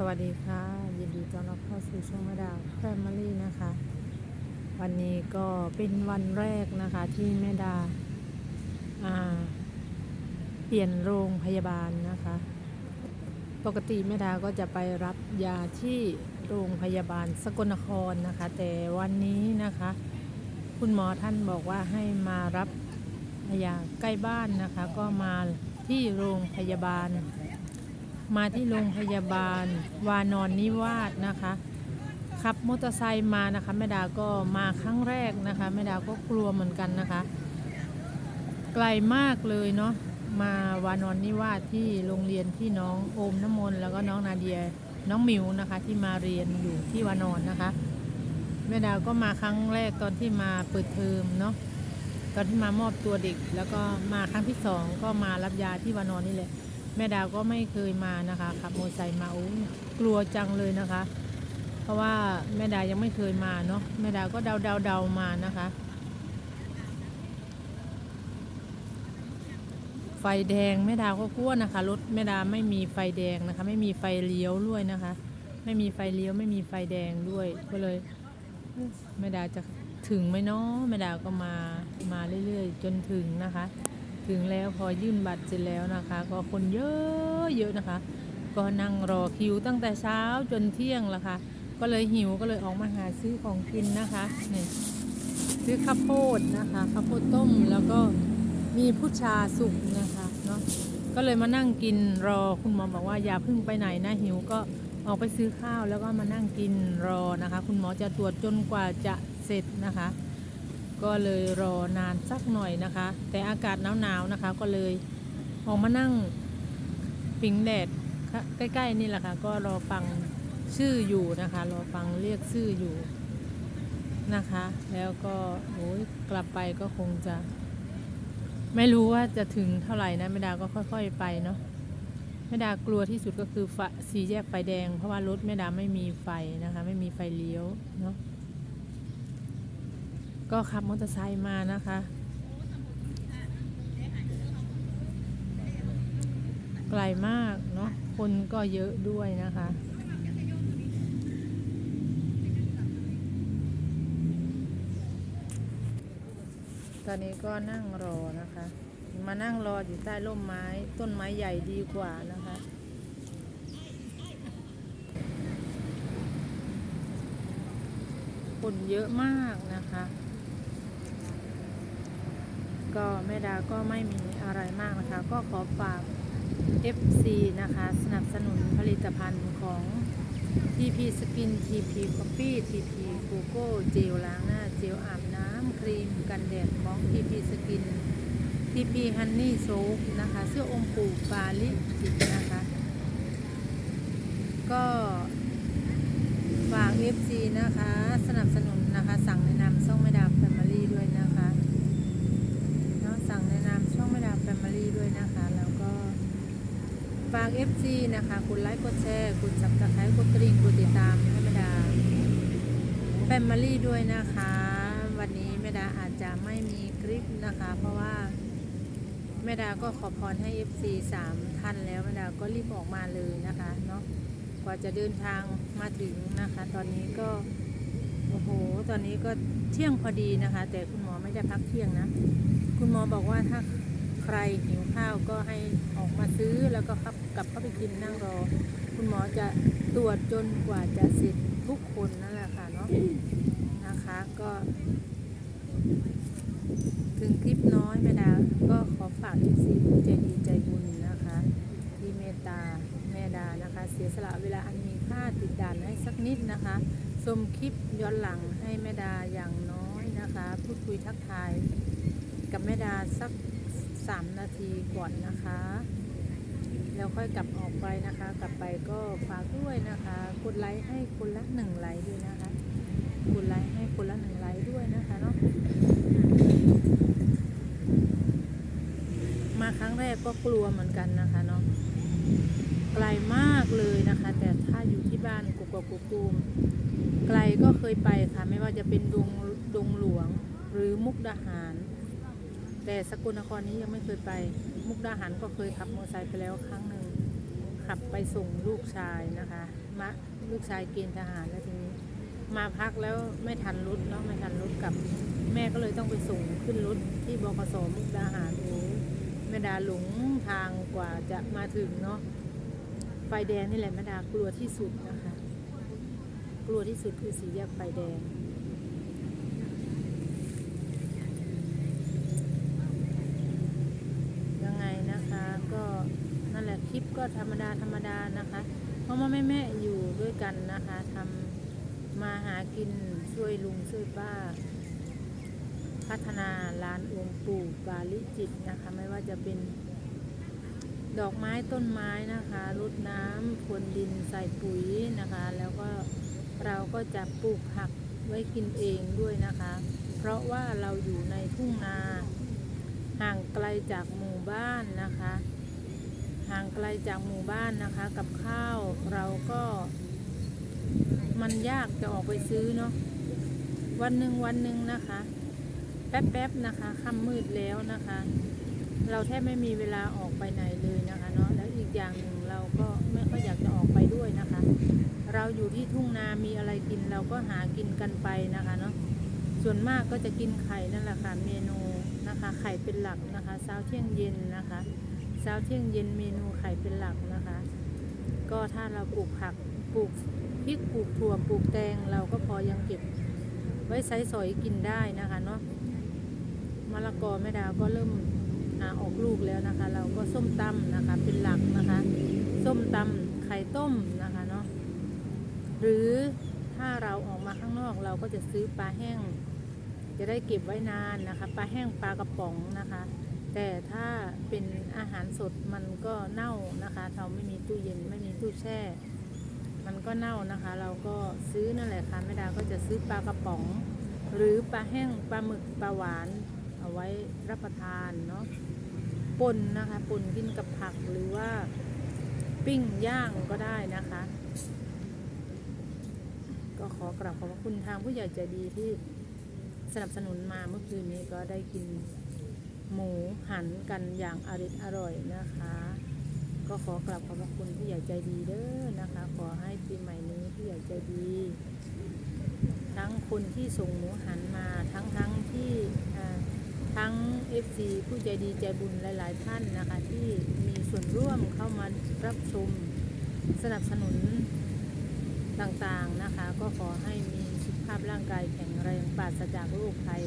สวัสดีค่ะ ยินดีต้อนรับเข้าสู่ช่องมาดาวแฟมิลี่นะคะ วันนี้ก็เป็นวันแรกนะคะที่แม่ดาาเปลี่ยนโรงพยาบาลนะคะ ปกติแม่ดาก็จะไปรับยาที่โรงพยาบาลสกลนครนะคะ แต่วันนี้นะคะ คุณหมอท่านบอกว่าให้มารับยาใกล้บ้านนะคะ ก็มาที่โรงพยาบาล มาที่โรงพยาบาล วานอนนิวาสนะคะขับมอเตอร์ไซค์มานะคะแม่ดาก็มาครั้งแรกนะคะแม่ดาก็กลัวเหมือนกันนะคะ ไกลมากเลยเนาะมาวานอนนิวาสที่โรงเรียนที่น้องโอมน้ำมนต์แล้วก็น้องนาเดียน้องมิวนะคะที่มาเรียนอยู่ที่วานอนนะคะแม่ดาก็มาครั้งแรกตอนที่มาเปิดเทอมเนาะตอนที่มามอบตัวเด็ก แล้วก็มาครั้งที่สองก็มารับยาที่วานอนนี่แหละ แม่ดาวก็ไม่เคยมานะคะขับมอเตอร์ไซค์มาโอ้กลัวจังเลยนะคะ เพราะว่าแม่ดายังไม่เคยมาเนาะแม่ดาก็เดาเดาเดามานะคะ ไฟแดงแม่ดาก็กลัวนะคะรถแม่ดาไม่มีไฟแดงนะคะ ไม่มีไฟเลี้ยวด้วยนะคะ ไม่มีไฟเลี้ยวไม่มีไฟแดงด้วยก็เลยแม่ดาจะถึงไหมเนาะแม่ดาก็มามาเรื่อยๆ จนถึงนะคะ ถึงแล้วพอยื่นบัตรเสร็จแล้วนะคะ ก็คนเยอะเยอะนะคะ ก็นั่งรอคิวตั้งแต่เช้าจนเที่ยงละค่ะ ก็เลยหิวก็เลยออกมาหาซื้อของกินนะคะนี่ซื้อข้าวโพดนะคะข้าวโพดต้มแล้วก็มีพุชาสุกนะคะเนาะก็เลยมานั่งกินรอคุณหมอบอกว่าอย่าเพิ่งไปไหนนะหิวก็ออกไปซื้อข้าวแล้วก็มานั่งกินรอนะคะ คุณหมอจะตรวจจนกว่าจะเสร็จนะคะ ก็เลยรอนานสักหน่อยนะคะ แต่อากาศหนาวๆนะคะ ก็เลยออกมานั่งผิงแดดใกล้ๆนี่แหละค่ะ ก็รอฟังชื่ออยู่นะคะ รอฟังเรียกชื่ออยู่นะคะ แล้วก็โอ้ยกลับไปก็คงจะไม่รู้ว่าจะถึงเท่าไหร่นะแม่ดาก็ค่อย ๆ ไปเนาะแม่ดากลัวที่สุดก็คือไฟสีแยกไฟแดง เพราะว่ารถแม่ดาไม่มีไฟนะคะ ไม่มีไฟเลี้ยวเนาะ ก็ขับมอเตอร์ไซค์มานะคะ ไกลมากเนาะคนก็เยอะด้วยนะคะตอนนี้ก็นั่งรอนะคะ มานั่งรออยู่ใต้ร่มไม้ ต้นไม้ใหญ่ดีกว่านะคะ คนเยอะมากนะคะ ก็แม่ดาก็ไม่มีอะไรมากนะคะ ก็ขอฝาก FC นะคะ สนับสนุนผลิตภัณฑ์ของ TP Skin TP Coffee TP g o g o เจลล้างหน้า เจลอาบน้ำครีมกันแดดของ TP Skin TP Honey Soap นะคะ เสื้ออมปูปาลิจิตนะคะ ก็ฝาก FC นะคะ สนับสนุนนะคะสั่งแนะนำช่องแม่ดาแฟมิลี่ด้วยนะคะเนาะสั่งแนะนำช่องแม่ดาแฟมิลี่ด้วยนะคะ แล้วก็ ฝาก FC นะคะกดไลค์กดแชร์กดสับตะไคร้กดกระดิ่งกดติดตามให้แม่ดาแฟมิลี่ด้วยนะคะ วันนี้แม่ดาอาจจะไม่มีคลิปนะคะ เพราะว่าแม่ดาก็ขอพรให้ FC 3 ท่านแล้วแม่ดาก็รีบออกมาเลยนะคะเนาะกว่าจะเดินทางมาถึงนะคะ ตอนนี้ก็โอ้โห ตอนนี้ก็เที่ยงพอดีนะคะ แต่คุณหมอไม่ได้พักเที่ยงนะ คุณหมอบอกว่าถ้า ใครหิวข้าวก็ให้ออกมาซื้อแล้วก็ขับกลับเข้าไปกินนั่งรอ คุณหมอจะตรวจจนกว่าจะเสร็จทุกคนนั่นแหละค่ะเนาะนะคะก็ ถึงคลิปน้อยแม่ดาก็ขอฝากอีซีผู้ใจดีใจบุญนะคะ ที่เมตตาแม่ดานะคะ เสียสละเวลาอันมีค่าติดด่านให้สักนิดนะคะชมคลิปย้อนหลังให้แม่ดาอย่างน้อยนะคะ พูดคุยทักทายกับแม่ดาสัก สามนาทีก่อนนะคะ แล้วค่อยกลับออกไปนะคะ กลับไปก็ฝากด้วยนะคะกดไลค์ให้คนละหนึ่งไลค์ด้วยนะคะกดไลค์ให้คนละหนึ่งไลค์ด้วยนะคะเนาะมาครั้งแรกก็กลัวเหมือนกันนะคะเนาะไกลมากเลยนะคะ แต่ถ้าอยู่ที่บ้านกุกกกุกูมไกลก็เคยไปค่ะ ไม่ว่าจะเป็นดงดงหลวงหรือมุกดาหาร แต่สกลนครนี้ยังไม่เคยไป มุกดาหารก็เคยขับมอเตอร์ไซค์ไปแล้วครั้งหนึ่งขับไปส่งลูกชายนะคะมาลูกชายเกณฑ์ทหารแล้วทีนี้ มาพักแล้วไม่ทันรถเนาะไม่ทันรถกลับ แม่ก็เลยต้องไปส่งขึ้นรถที่บกสมุกดาหารโอ้แม่ดาหลงทางกว่าจะมาถึงเนาะไฟแดงนี่แหละแม่ดากลัวที่สุดนะคะ กลัวที่สุดคือสีแยกไฟแดงไงนะคะก็นั่นแห ลิปก็ธรรมดาธรรมดานะคะเพราะว่าแม่แม่ๆอยู่ด้วยกันนะคะทำมาหากินช่วยลุงช่วยป้า พัฒนาร้านองค์ปู่ปาลิจิตนะคะ ไม่ว่าจะเป็นดอกไม้ต้นไม้นะคะรดน้ำพรวนดินใส่ปุ๋ยนะคะ แล้วก็เราก็จะปลูกผักไว้กินเองด้วยนะคะ เพราะว่าเราอยู่ในทุ่งนา ห่างไกลจากหมู่บ้านนะคะ ห่างไกลจากหมู่บ้านนะคะ กับข้าวเราก็ มันยากจะออกไปซื้อเนาะวันหนึ่งวันหนึ่งนะคะ แป๊บๆนะคะค่ำมืดแล้วนะคะ เราแทบไม่มีเวลาออกไปไหนเลยนะคะเนาะแล้วอีกอย่างหนึ่งเราก็ไม่ค่อยอยากจะออกไปด้วยนะคะ เราอยู่ที่ทุ่งนามีอะไรกินเราก็หากินกันไปนะคะเนาะส่วนมากก็จะกินไข่นั่นแหละค่ะเมนูนะคะ ไข่เป็นหลักนะคะเช้าเที่ยงเย็นนะคะ ช้าเที่ยงเย็นเมนูไข่เป็นหลักนะคะ ก็ถ้าเราปลูกผักปลูกพริกปลูกถั่วปลูกแตง เราก็พอยังเก็บไว้ใช้สอยกินได้นะคะเนาะมะละกอแม่ดาวก็เริ่มอออกลูกแล้วนะคะ เราก็ส้มตำนะคะเป็นหลักนะคะ ส้มตำไข่ต้มนะคะเนาะหรือถ้าเราออกมาข้างนอกเราก็จะซื้อปลาแห้ง จะได้เก็บไว้นานนะคะ ปลาแห้งปลากระป๋องนะคะ แต่ถ้าเป็นอาหารสดมันก็เน่านะคะ เราไม่มีตู้เย็นไม่มีตู้แช่ มันก็เน่านะคะ เราก็ซื้อนั่นแหละค่ะแม่ดาก็จะซื้อปลากระป๋อง หรือปลาแห้งปลาหมึกปลาหวาน เอาไว้รับประทานเนาะปนนะคะปนกินกับผักหรือว่าปิ้งย่างก็ได้นะคะ ก็ขอกราบขอบพระคุณทางผู้ใหญ่ใจดีที่สนับสนุนมาเมื่อคืนนี้ก็ได้กิน หมูหันกันอย่างอริดอร่อยนะคะ ก็ขอกราบขอบพระคุณผู้ใหญ่ใจดีเด้อนะคะ ขอให้ปีใหม่นี้ผู้ใหญ่ใจดี ทั้งคนที่ส่งหมูหันมาทั้งทั้งที่ทั้ง FC ผู้ใจดีใจบุญหลาย ๆ ท่านนะคะ ที่มีส่วนร่วมเข้ามารับชมสนับสนุนต่างๆนะคะ ก็ขอให้มีสุขภาพร่างกายแข็งแรงปราศจากโรคภัย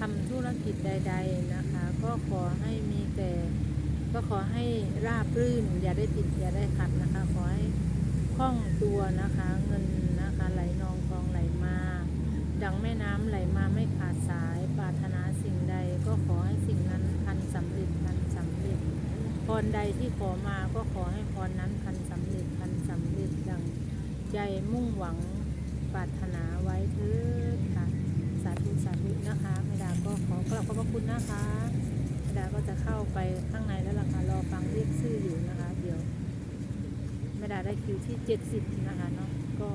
ทำธุรกิจใด ๆนะคะ ก็ขอให้มีแต่ก็ขอให้ราบรื่น อย่าได้ติดอย่าได้ขัดนะคะ ขอให้คล่องตัวนะคะเงินนะคะไหลนองทองไหลมา ดังแม่น้ำไหลมาไม่ขาดสายปรารถนาสิ่งใด ก็ขอให้สิ่งนั้นพันสำเร็จพันสำเร็จพรใดที่ขอมาก็ขอให้พรนั้นพันสำเร็จพันสำเร็จดังใจมุ่งหวังปรารถนาไว้เถิดค่ะ สาธุสาธุนะคะแม่ดา ก็ขอกราบขอบพระคุณนะคะแม่ดาก็จะเข้าไปข้างในแล้วล่ะค่ะรอฟังเรียกชื่ออยู่นะคะ เดี๋ยวแม่ดาได้คิวที่ 70 นะคะเนาะก็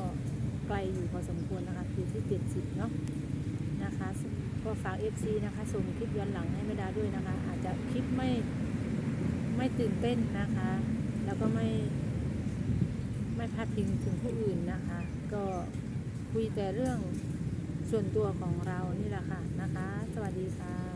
ไกลอยู่พอสมควรนะคะคิวที่ 70 เนาะนะคะก็ฝาก FC นะคะส่งคลิปย้อนหลังให้แม่ดาด้วยนะคะ อาจจะคลิปไม่ไม่ตื่นเต้นนะคะ แล้วก็ไม่ไม่พาดพิงถึงผู้อื่นนะคะ ก็คุยแต่เรื่อง ส่วนตัวของเรานี่แหละค่ะนะคะ สวัสดีค่ะ